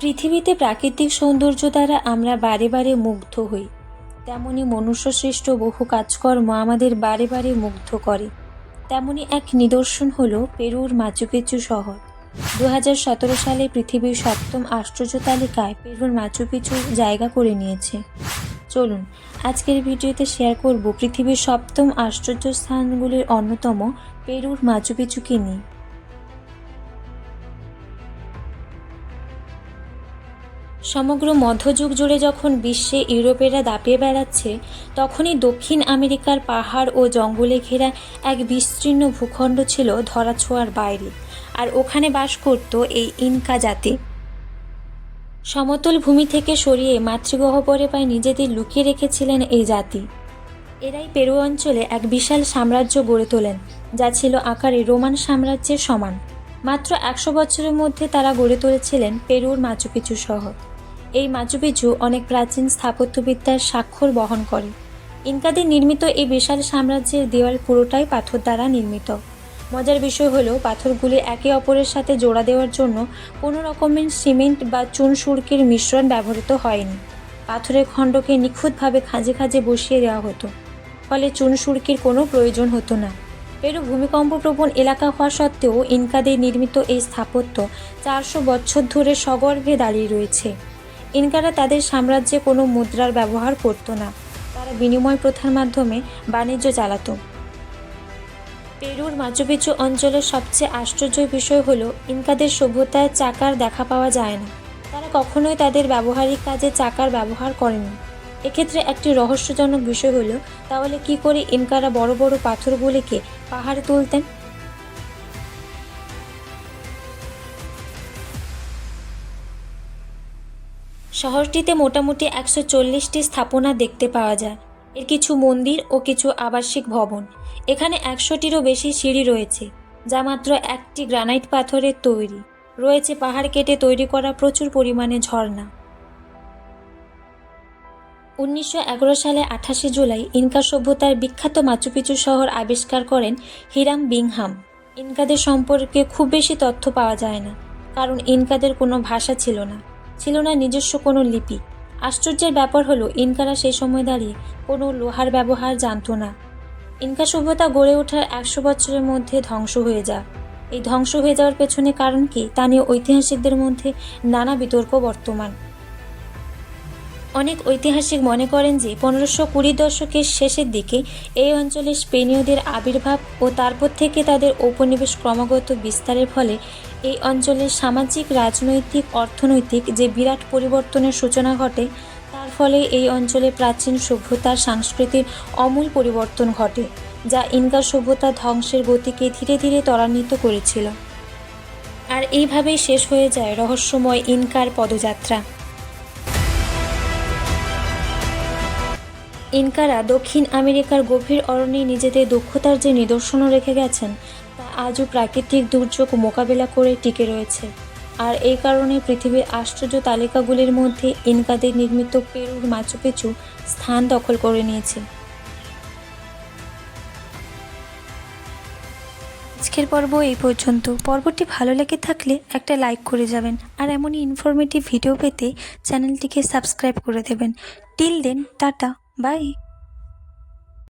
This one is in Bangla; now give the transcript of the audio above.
পৃথিবীতে প্রাকৃতিক সৌন্দর্য দ্বারা আমরা বারে বারে মুগ্ধ হই। তেমনি মনুষ্যসৃষ্ট বহু কাজকর্ম আমাদের বারে বারে মুগ্ধ করে। তেমনি এক নিদর্শন হল পেরুর মাচুপিচু শহর। দু হাজার সতেরো সালে পৃথিবীর সপ্তম আশ্চর্য তালিকায় পেরুর মাচুপিচু জায়গা করে নিয়েছে। চলুন, আজকের ভিডিওতে শেয়ার করব পৃথিবীর সপ্তম আশ্চর্য স্থানগুলির অন্যতম পেরুর মাচুপিচুকে নিয়ে। সমগ্র মধ্যযুগ জুড়ে যখন বিশ্বে ইউরোপেরা দাপিয়ে বেড়াচ্ছে, তখনই দক্ষিণ আমেরিকার পাহাড় ও জঙ্গলে ঘেরা এক বিস্তীর্ণ ভূখণ্ড ছিল ধরাছোঁয়ার বাইরে, আর ওখানে বাস করত এই ইনকা জাতি। সমতল ভূমি থেকে সরিয়ে মাতৃগহ্বরে পায় নিজেদের লুকিয়ে রেখেছিলেন এই জাতি। এরাই পেরু অঞ্চলে এক বিশাল সাম্রাজ্য গড়ে তোলেন, যা ছিল আকারে রোমান সাম্রাজ্যের সমান। মাত্র একশো বছরের মধ্যে তারা গড়ে তুলেছিলেন পেরুর মাচুপিচু শহর। এই মাচুপিচু অনেক প্রাচীন স্থাপত্যবিদ্যার স্বাক্ষর বহন করে। ইনকাদের নির্মিত এই বিশাল সাম্রাজ্যের দেওয়াল পুরোটাই পাথর দ্বারা নির্মিত। মজার বিষয় হলো, পাথরগুলি একে অপরের সাথে জোড়া দেওয়ার জন্য কোনো রকমের সিমেন্ট বা চুন সুরকির মিশ্রণ ব্যবহৃত হয়নি। পাথরের খণ্ডকে নিখুঁতভাবে খাঁজে খাঁজে বসিয়ে দেওয়া হতো। ফলে চুন সুরকির কোনো প্রয়োজন হতো না। পেরু ভূমিকম্পপ্রবণ এলাকা হওয়া সত্ত্বেও ইনকাদের নির্মিত এই স্থাপত্য চারশো বছর ধরে সগর্ভে দাঁড়িয়ে রয়েছে। ইনকারা তাদের সাম্রাজ্যে কোনো মুদ্রার ব্যবহার করতো না। তারা বিনিময় প্রথার মাধ্যমে বাণিজ্য চালাতো। পেরুর মাচুপিচু অঞ্চলের সবচেয়ে আশ্চর্যের বিষয় হলো, ইনকাদের সভ্যতায় চাকার দেখা পাওয়া যায় না। তারা কখনোই তাদের ব্যবহারিক কাজে চাকার ব্যবহার করেনি। এক্ষেত্রে একটি রহস্যজনক বিষয় হলো, তাহলে কি করে ইনকারা বড় বড় পাথরগুলিকে পাহাড়ে তুলতেন? শহরটিতে মোটামুটি একশো চল্লিশটি স্থাপনা দেখতে পাওয়া যায়। এর কিছু মন্দির ও কিছু আবাসিক ভবন। এখানে একশোটিরও বেশি সিঁড়ি রয়েছে, যা মাত্র একটি গ্রানাইট পাথরের তৈরি। রয়েছে পাহাড় কেটে তৈরি করা প্রচুর পরিমাণে ঝর্ণা। উনিশশো এগারো সালে আঠাশে জুলাই ইনকা সভ্যতার বিখ্যাত মাচুপিচু শহর আবিষ্কার করেন হিরাম বিংহাম। ইনকাদের সম্পর্কে খুব বেশি তথ্য পাওয়া যায় না, কারণ ইনকাদের কোনো ভাষা ছিল না। ছিল না নিজস্ব কোনো লিপি। আশ্চর্যের ব্যাপার হলো, ইনকারা সেই সময় দাঁড়িয়ে কোনো লোহার ব্যবহার জানতো না। ইনকা সভ্যতা গড়ে ওঠার একশো বছরের মধ্যে ধ্বংস হয়ে যা। এই ধ্বংস হয়ে যাওয়ার পেছনে কারণ কি, তা নিয়ে ঐতিহাসিকদের মধ্যে নানা বিতর্ক বর্তমান। অনেক ঐতিহাসিক মনে করেন যে, পনেরোশো কুড়ি দশকের শেষের দিকে এই অঞ্চলে স্পেনীয়দের আবির্ভাব ও তারপর থেকে তাদের ঔপনিবেশ ক্রমাগত বিস্তারের ফলে এই অঞ্চলের সামাজিক, রাজনৈতিক, অর্থনৈতিক যে বিরাট পরিবর্তনের সূচনা ঘটে, তার ফলে এই অঞ্চলে প্রাচীন সভ্যতার সংস্কৃতির অমূল পরিবর্তন ঘটে, যা ইনকা সভ্যতা ধ্বংসের গতিকে ধীরে ধীরে ত্বরান্বিত করেছিল। আর এইভাবেই শেষ হয়ে যায় রহস্যময় ইনকার পদযাত্রা। ইনকারা দক্ষিণ আমেরিকার গভীর অরণ্যে নিজেদের দক্ষতার যে নিদর্শনও রেখে গেছেন আজও প্রাকৃতিক দুর্যোগ মোকাবেলা করে টিকে রয়েছে। আর এই কারণে পৃথিবীর আশ্চর্য তালিকাগুলির মধ্যে ইনকাদের নির্মিত পেরুর মাচুপিচু স্থান দখল করে নিয়েছে। আজকের পর্ব এই পর্যন্ত। পর্বটি ভালো লেগে থাকলে একটা লাইক করে যাবেন। আর এমনই ইনফরমেটিভ ভিডিও পেতে চ্যানেলটিকে সাবস্ক্রাইব করে দেবেন। Till then tata bye